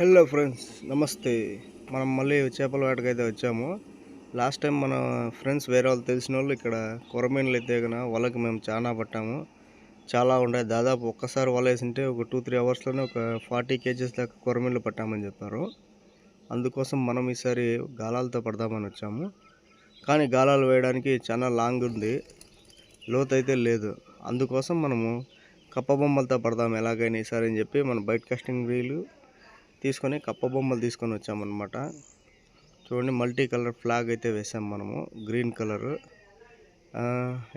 Hello friends నమస్తే మనం మళ్ళీ చేపల వేటకైతే వచ్చాము. లాస్ట్ టైం మన ఫ్రెండ్స్ వేరే వాళ్ళు తెలిసిన వాళ్ళు ఇక్కడ కొరమీన్లు అయితే కనుక వాళ్ళకి మేము చాలా పట్టాము. చాలా ఉన్నాయి దాదాపు ఒక్కసారి వల వేసింటే ఒక టూ త్రీ అవర్స్లోనే ఒక ఫార్టీ కేజీస్ దాకా కొరమీన్లు పట్టామని చెప్పారు. అందుకోసం మనం ఈసారి గాలాలతో పడదామని వచ్చాము. కానీ గాలాలు వేయడానికి చాలా లాంగ్ ఉంది. లోత్ అయితే లేదు. అందుకోసం మనము కప్ప బొమ్మలతో పడదాం ఎలాగైనా ఈసారి అని చెప్పి మన బైట్ కాస్టింగ్ రీలు తీసుకొని కప్ప బొమ్మలు తీసుకొని వచ్చామన్నమాట. చూడండి మల్టీ కలర్ ఫ్లాగ్ అయితే వేసాం మనము గ్రీన్ కలర్.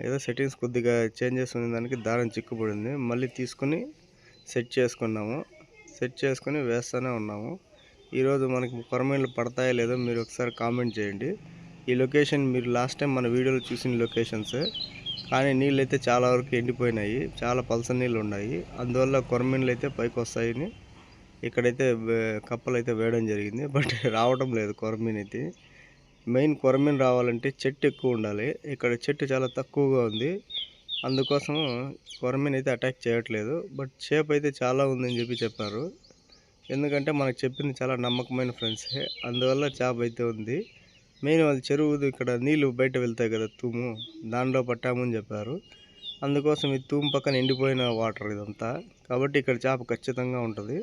ఏదో సెట్టింగ్స్ కొద్దిగా చేంజెస్ ఉన్న దానికి దారం చిక్కుపడింది మళ్ళీ తీసుకొని సెట్ చేసుకున్నాము. సెట్ చేసుకొని వేస్తూనే ఉన్నాము. ఈరోజు మనకి కొరమీన్లు పడతాయో లేదో మీరు ఒకసారి కామెంట్ చేయండి. ఈ లొకేషన్ మీరు లాస్ట్ టైం మన వీడియోలో చూసిన లొకేషన్స్. కానీ నీళ్ళు అయితే చాలా వరకు ఎండిపోయినాయి. చాలా పలస నీళ్ళు ఉన్నాయి. అందువల్ల కొరమీన్లు అయితే పైకి వస్తాయని ఇక్కడైతే వే- కప్పలు అయితే వేయడం జరిగింది బట్ రావడం లేదు కొరమీన్ అయితే. మెయిన్ కొరమీన్ రావాలంటే చెట్టు ఎక్కువ ఉండాలి. ఇక్కడ చెట్టు చాలా తక్కువగా ఉంది. అందుకోసం కొరమీన్ అయితే అటాక్ చేయట్లేదు. బట్ షేప్ అయితే చాలా ఉందని చెప్పి చెప్పారు. ఎందుకంటే మనకు చెప్పింది చాలా నమ్మకమైన ఫ్రెండ్సే. అందువల్ల చేప అయితే ఉంది. మెయిన్ వాళ్ళ చెరువు ఇక్కడ నీళ్ళు బయట వెళ్తాయి కదా తూము దానిలో పట్టామని చెప్పారు. అందుకోసం ఈ తూము పక్కన ఎండిపోయిన వాటర్ ఇదంతా. కాబట్టి ఇక్కడ చేప ఖచ్చితంగా ఉంటుంది.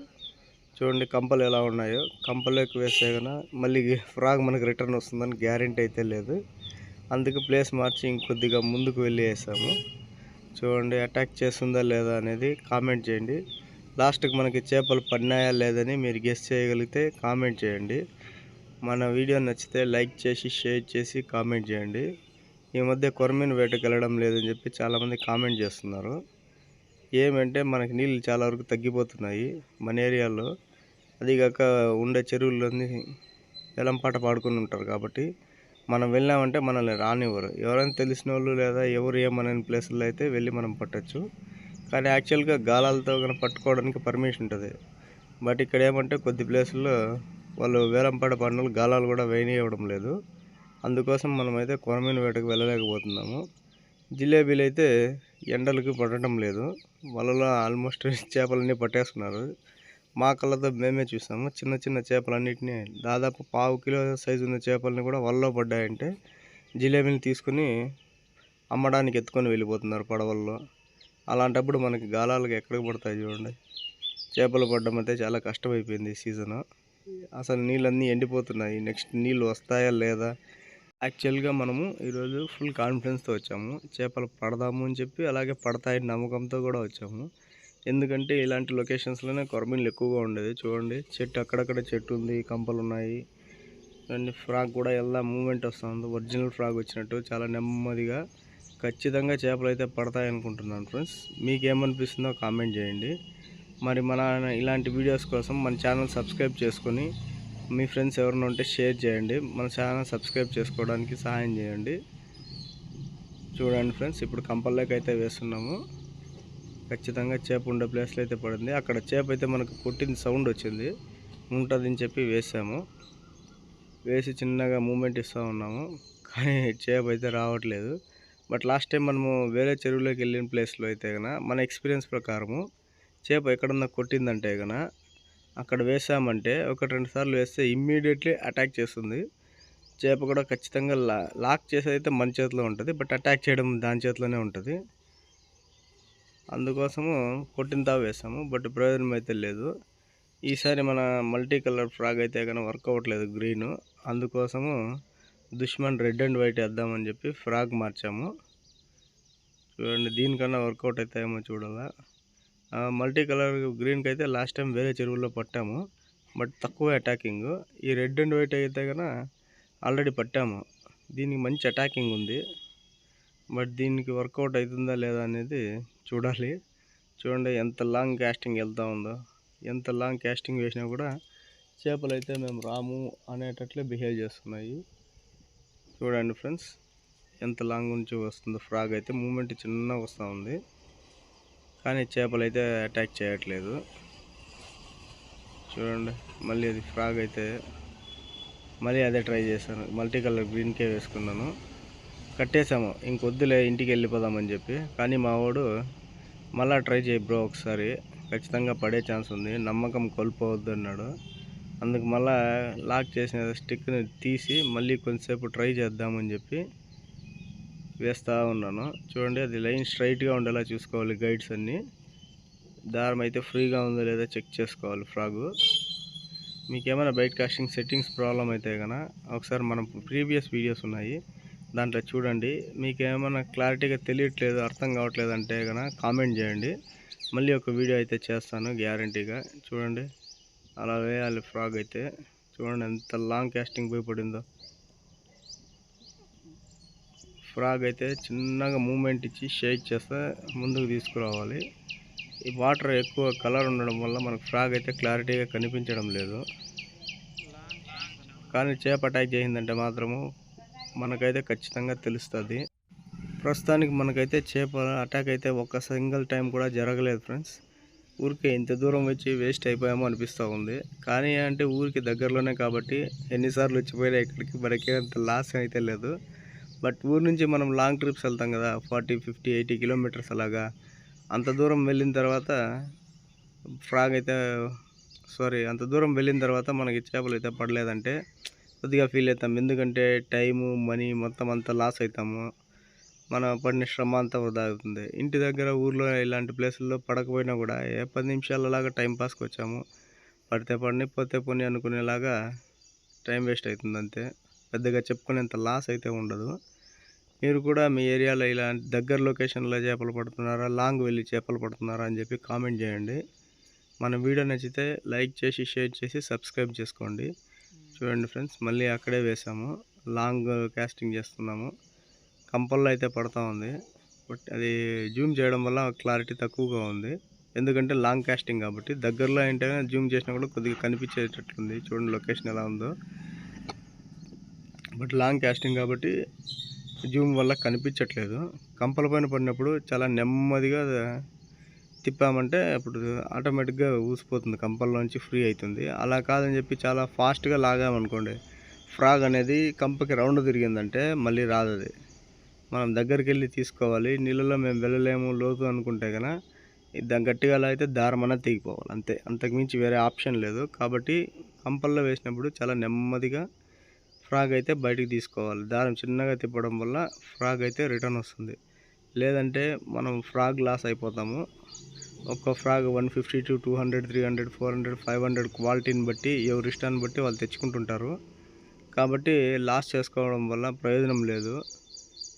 చూడండి కంపలు ఎలా ఉన్నాయో. కంపలోకి వేస్తే కన్నా మళ్ళీ ఫ్రాగ్ మనకి రిటర్న్ వస్తుందని గ్యారెంటీ అయితే లేదు. అందుకే ప్లేస్ మార్చి ఇంకొద్దిగా ముందుకు వెళ్ళి వేసాము. చూడండి అటాక్ చేస్తుందా లేదా అనేది కామెంట్ చేయండి. లాస్ట్కి మనకి చేపలు పడినాయా లేదని మీరు గెస్ చేయగలిగితే కామెంట్ చేయండి. మన వీడియో నచ్చితే లైక్ చేసి షేర్ చేసి కామెంట్ చేయండి. ఈ మధ్య కొరమీన్ వేటకు వెళ్ళడం లేదని చెప్పి చాలామంది కామెంట్ చేస్తున్నారు. ఏమంటే మనకి నీళ్ళు చాలా వరకు తగ్గిపోతున్నాయి మన ఏరియాలో. అదిగాక ఉండే చెరువులన్నీ వేలంపాట పాడుకొని ఉంటారు కాబట్టి మనం వెళ్ళామంటే మనల్ని రానివ్వరు. ఎవరైనా తెలిసిన వాళ్ళు లేదా ఎవరు ఏమనని ప్లేసుల్లో అయితే వెళ్ళి మనం పట్టచ్చు. కానీ యాక్చువల్గా గాలాలతో కనుక పట్టుకోవడానికి పర్మిషన్ ఉంటుంది. బట్ ఇక్కడ ఏమంటే కొద్ది ప్లేసుల్లో వాళ్ళు వేలంపాట పన్నులు గాలాలు కూడా వేయనివ్వడం లేదు. అందుకోసం మనమైతే కొరమైన వేటకు వెళ్ళలేకపోతున్నాము. జిలేబీలు అయితే ఎండలకు పడటం లేదు. వలలో ఆల్మోస్ట్ చేపలన్నీ పట్టేస్తున్నారు మా కళ్ళతో మేమే చూసాము. చిన్న చిన్న చేపలన్నిటిని దాదాపు పావు కిలో సైజు ఉన్న చేపలని కూడా వలలో పడ్డాయంటే జిలేబీని తీసుకుని అమ్మడానికి ఎత్తుకొని వెళ్ళిపోతున్నారు పడవల్లో. అలాంటప్పుడు మనకి గాలాలకు ఎక్కడికి పడతాయి చూడండి. చేపలు పడ్డం అయితే చాలా కష్టమైపోయింది సీజను. అసలు నీళ్ళన్నీ ఎండిపోతున్నాయి. నెక్స్ట్ నీళ్ళు వస్తాయా లేదా? యాక్చువల్గా మనము ఈరోజు ఫుల్ కాన్ఫిడెన్స్తో వచ్చాము. చేపలు పడదాము అని చెప్పి అలాగే పడతాయని నమ్మకంతో కూడా వచ్చాము. ఎందుకంటే ఇలాంటి లొకేషన్స్లోనే కొరమీన్లు ఎక్కువగా ఉండేది. చూడండి చెట్టు అక్కడక్కడ చెట్టు ఉంది కంపలు ఉన్నాయి అండ్ ఫ్రాగ్ కూడా ఎలా మూమెంట్ వస్తుంది ఒరిజినల్ ఫ్రాగ్ వచ్చినట్టు చాలా నెమ్మదిగా ఖచ్చితంగా చేపలు అయితే పడతాయి అనుకుంటున్నాను ఫ్రెండ్స్. మీకు ఏమనిపిస్తుందో కామెంట్ చేయండి. మరి మన ఇలాంటి వీడియోస్ కోసం మన ఛానల్ సబ్స్క్రైబ్ చేసుకొని మీ ఫ్రెండ్స్ ఎవరైనా ఉంటే షేర్ చేయండి. మన ఛానల్ సబ్స్క్రైబ్ చేసుకోవడానికి సహాయం చేయండి. చూడండి ఫ్రెండ్స్ ఇప్పుడు కంపల్లోకి అయితే వేస్తున్నాము. ఖచ్చితంగా చేప ఉండే ప్లేస్లో అయితే పడింది. అక్కడ చేప అయితే మనకు కొట్టింది సౌండ్ వచ్చింది. ఉంటుందని చెప్పి వేసాము. వేసి చిన్నగా మూమెంట్ ఇస్తూ ఉన్నాము. కానీ చేప అయితే రావట్లేదు. బట్ లాస్ట్ టైం మనము వేరే చెరువులోకి వెళ్ళిన ప్లేస్లో అయితే కన మన ఎక్స్పీరియన్స్ ప్రకారము చేప ఎక్కడన్నా కొట్టిందంటే కన అక్కడ వేసామంటే ఒకటి రెండు సార్లు వేస్తే ఇమ్మీడియట్లీ అటాక్ చేస్తుంది. చేప కూడా ఖచ్చితంగా లా లాక్ చేసేది అయితే మన చేతిలో ఉంటుంది. బట్ అటాక్ చేయడం దాని చేతిలోనే ఉంటుంది. అందుకోసము కొట్టిన తావు వేసాము బట్ ప్రయోజనం అయితే లేదు. ఈసారి మన మల్టీ కలర్ ఫ్రాగ్ అయితే కానీ వర్క్ అవ్వట్లేదు గ్రీన్. అందుకోసము దుష్మన్ రెడ్ అండ్ వైట్ వేద్దామని చెప్పి ఫ్రాగ్ మార్చాము. చూడండి దీనికన్నా వర్కౌట్ అవుతాయేమో చూడాలా. మల్టీ కలర్ గ్రీన్కి అయితే లాస్ట్ టైం వేరే చెరువుల్లో పట్టాము బట్ తక్కువ అటాకింగ్. ఈ రెడ్ అండ్ వైట్ అయితే కన్నా ఆల్రెడీ పట్టాము. దీనికి మంచి అటాకింగ్ ఉంది. బట్ దీనికి వర్కౌట్ అవుతుందా లేదా అనేది చూడాలి. చూడండి ఎంత లాంగ్ క్యాస్టింగ్ వెళ్తూ ఉందో ఎంత లాంగ్ క్యాస్టింగ్ వేసినా కూడా చేపలు అయితే మేము రాము అనేటట్లే బిహేవ్ చేస్తున్నాయి. చూడండి ఫ్రెండ్స్ ఎంత లాంగ్ నుంచి వస్తుందో ఫ్రాగ్ అయితే మూమెంట్ చిన్నగా వస్తూ ఉంది. కానీ చేపలు అయితే అటాక్ చేయట్లేదు. చూడండి మళ్ళీ అది ఫ్రాగ్ అయితే మళ్ళీ అదే ట్రై చేశాను. మల్టీ కలర్ గ్రీన్కే వేసుకున్నాను. కట్టేశాము. ఇంకొద్దులే ఇంటికి వెళ్ళిపోదామని చెప్పి. కానీ మా వాడు మళ్ళా ట్రై చేయి బ్రో ఒకసారి. ఖచ్చితంగా పడే ఛాన్స్ ఉంది. నమ్మకం కోల్పోవద్దు అన్నాడు. అందుకు మళ్ళా లాక్ చేసిన స్టిక్ని తీసి మళ్ళీ కొంతసేపు ట్రై చేద్దామని చెప్పి వేస్తూ ఉన్నాను. చూడండి అది లైన్ స్ట్రైట్గా ఉండేలా చూసుకోవాలి గైడ్స్ అన్నీ. దారం అయితే ఫ్రీగా ఉందో లేదో చెక్ చేసుకోవాలి ఫ్రాగు. మీకు ఏమైనా బైట్ కాస్టింగ్ సెట్టింగ్స్ ప్రాబ్లం అయితే కనుక ఒకసారి మనం ప్రీవియస్ వీడియోస్ ఉన్నాయి. దాంట్లో చూడండి మీకు ఏమైనా క్లారిటీగా తెలియట్లేదు అర్థం కావట్లేదు అంటే కనుక కామెంట్ చేయండి. మళ్ళీ ఒక వీడియో అయితే చేస్తాను గ్యారంటీగా. చూడండి అలా వేయాలి ఫ్రాగ్ అయితే. చూడండి ఎంత లాంగ్ క్యాస్టింగ్ పోయి పడిందో ఫ్రాగ్ అయితే చిన్నగా మూమెంట్ ఇచ్చి షేక్ చేస్తే ముందుకు తీసుకురావాలి. ఈ వాటర్ ఎక్కువ కలర్ ఉండడం వల్ల మనకు ఫ్రాగ్ అయితే క్లారిటీగా కనిపించడం లేదు. కానీ చేప అటాక్ చేసిందంటే మాత్రము మనకైతే ఖచ్చితంగా తెలుస్తుంది. ప్రస్తుతానికి మనకైతే చేప అటాక్ అయితే ఒక్క సింగిల్ టైం కూడా జరగలేదు ఫ్రెండ్స్ ఊరికే ఇంత దూరం వచ్చి వేస్ట్ అయిపోయామో అనిపిస్తూ ఉంది. కానీ అంటే ఊరికి దగ్గరలోనే కాబట్టి ఎన్నిసార్లు వచ్చిపోయినా ఇక్కడికి మనకి అంత లాస్ అయితే లేదు. బట్ ఊరు నుంచి మనం లాంగ్ ట్రిప్స్ వెళ్తాం కదా ఫార్టీ ఫిఫ్టీ ఎయిటీ కిలోమీటర్స్ అలాగా. అంత దూరం వెళ్ళిన తర్వాత ఫ్రాగ్ అయితే సారీ అంత దూరం వెళ్ళిన తర్వాత మనకి చేపలు అయితే పడలేదంటే కొద్దిగా ఫీల్ అవుతాం. ఎందుకంటే టైము మనీ మొత్తం అంతా లాస్ అవుతాము మన పడిన శ్రమ అంతా వృధా అవుతుంది. ఇంటి దగ్గర ఊర్లో ఇలాంటి ప్లేసుల్లో పడకపోయినా కూడా ఏ పది నిమిషాలలాగా టైం పాస్కి వచ్చాము. పడితే పడిని పోతే పోనీ అనుకునేలాగా టైం వేస్ట్ అవుతుంది అంతే. పెద్దగా చెప్పుకునేంత లాస్ అయితే ఉండదు. మీరు కూడా మీ ఏరియాలో ఇలాంటి దగ్గర లొకేషన్లో చేపలు పడుతున్నారా లాంగ్ వెళ్ళి చేపలు పడుతున్నారా అని చెప్పి కామెంట్ చేయండి. మన వీడియో నచ్చితే లైక్ చేసి షేర్ చేసి సబ్స్క్రైబ్ చేసుకోండి. చూడండి ఫ్రెండ్స్ మళ్ళీ అక్కడే వేసాము. లాంగ్ క్యాస్టింగ్ చేస్తున్నాము. కంపల్లో అయితే పడుతూ ఉంది. బట్ అది జూమ్ చేయడం వల్ల క్లారిటీ తక్కువగా ఉంది. ఎందుకంటే లాంగ్ క్యాస్టింగ్ కాబట్టి దగ్గరలో ఏంటంటే జూమ్ చేసినా కూడా కొద్దిగా కనిపించేటట్లుంది చూడండి లొకేషన్ ఎలా ఉందో. బట్ లాంగ్ క్యాస్టింగ్ కాబట్టి జూమ్ వల్ల కనిపించట్లేదు. కంపల పైన పడినప్పుడు చాలా నెమ్మదిగా తిప్పామంటే అప్పుడు ఆటోమేటిక్గా ఊసిపోతుంది కంపల్లోంచి ఫ్రీ అవుతుంది అలా కాదని చెప్పి చాలా ఫాస్ట్గా లాగామనుకోండి ఫ్రాగ్ అనేది కంపకి రౌండ్ తిరిగిందంటే మళ్ళీ రాదు అది. మనం దగ్గరికి వెళ్ళి తీసుకోవాలి నీళ్ళలో మేము వెళ్ళలేము లోతు అనుకుంటే కనుక దాని గట్టిగా అలా అయితే దారం అనేది తెగిపోవాలి అంతే. అంతకుమించి వేరే ఆప్షన్ లేదు. కాబట్టి కంపల్లో వేసినప్పుడు చాలా నెమ్మదిగా ఫ్రాగ్ అయితే బయటికి తీసుకోవాలి. దారం చిన్నగా తిప్పడం వల్ల ఫ్రాగ్ అయితే రిటర్న్ వస్తుంది. లేదంటే మనం ఫ్రాగ్ లాస్ అయిపోతాము. ఒక్క frog one fifty to two hundred three hundred four hundred five hundred క్వాలిటీని బట్టి ఎవరి ఇష్టాన్ని బట్టి వాళ్ళు తెచ్చుకుంటుంటారు. కాబట్టి లాస్ చేసుకోవడం వల్ల ప్రయోజనం లేదు.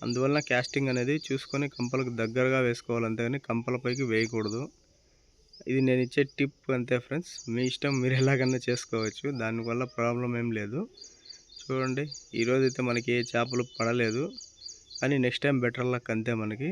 అందువల్ల క్యాస్టింగ్ అనేది చూసుకొని కంపలకు దగ్గరగా వేసుకోవాలి అంతేగాని కంపలపైకి వేయకూడదు. ఇది నేను ఇచ్చే టిప్ అంతే ఫ్రెండ్స్. మీ ఇష్టం మీరు ఎలాగన్నా చేసుకోవచ్చు. దానివల్ల ప్రాబ్లం ఏం లేదు. చూడండి ఈరోజైతే మనకి ఏ చేపలు పడలేదు. కానీ నెక్స్ట్ టైం బెటర్ లక్ అంతే మనకి.